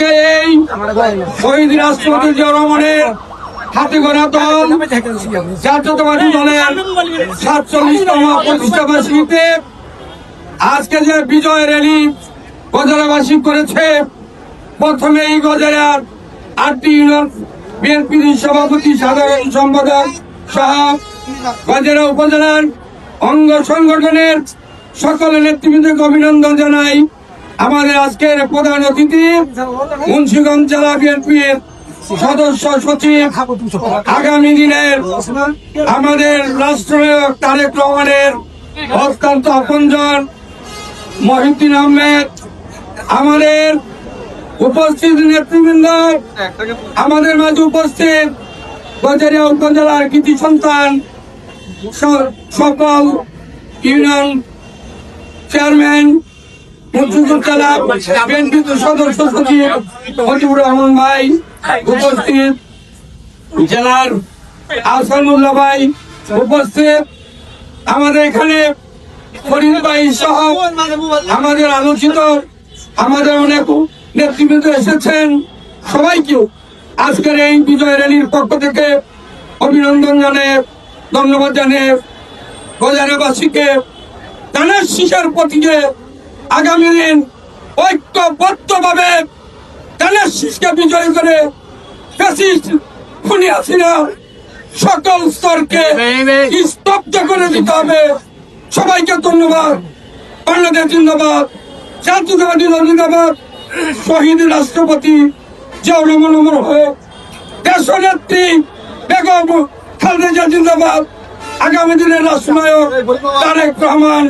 আজকে এই শহীদ রাষ্ট্রপতি জিয়া হাতে গড়া দল জাতীয়তাবাদী দলের সাতচল্লিশতম প্রতিষ্ঠা বার্ষিকীতে আজকে যে বিজয় র্যালি গজারাবাসী করেছে, প্রথমে এই গজারার আটটি ইউনিয়ন বিএনপির সভাপতি, সাধারণ সম্পাদক সহ গজেরা উপজেলার অঙ্গ সংগঠনের সকল নেতৃবৃন্দকে অভিনন্দন জানাই। আমাদের আজকের প্রধান অতিথি মুন্সিগঞ্জ জেলা বিএনপির সদস্য সচিব আগামী দিনের আমাদের রাষ্ট্রনায়ক তারেক রহমানের অত্যন্ত আপনজন মহিউদ্দিন আহমেদ, আমাদের উপস্থিত নেতৃবৃন্দ, আমাদের মাঝে উপস্থিত গজারিয়া উপজেলার কৃতি সন্তান সকল ইউনিয়ন চেয়ারম্যান সদস্য রহমান ভাই উপস্থিত। জেলার ভাই উপস্থিত। আমাদের এখানে ভাই আমাদের আলোচিত, আমাদের অনেক নেতৃবৃন্দ এসেছেন। সবাইকে আজকের এই বিজয় র্যালির পক্ষ থেকে অভিনন্দন জানিয়ে, ধন্যবাদ জানিয়ে বাজারবাসীকে ধানের শীষের প্রতীকে আগামী দিন ঐক্যবদ্ধভাবে ধানের শীষকে বিজয় করে ফ্যাসিস্ট খুনি হাসিনা সকল স্তরকে স্তব্ধ করে দিতে হবে। সবাইকে ধন্যবাদ। বাংলাদেশ জিন্দাবাদ। জাতীয়তাবাদী জিন্দাবাদ। শহীদ রাষ্ট্রপতি জিয়াউর রহমান অমর হোক। দেশনেত্রী বেগম খালেদা জিন্দাবাদ। আগামী দিনের রাষ্ট্রনায়ক তারেক রহমান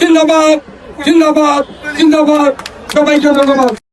জিন্দাবাদ। জিন্দাবাদ জিন্দাবাদ সবাইকে ধন্যবাদ।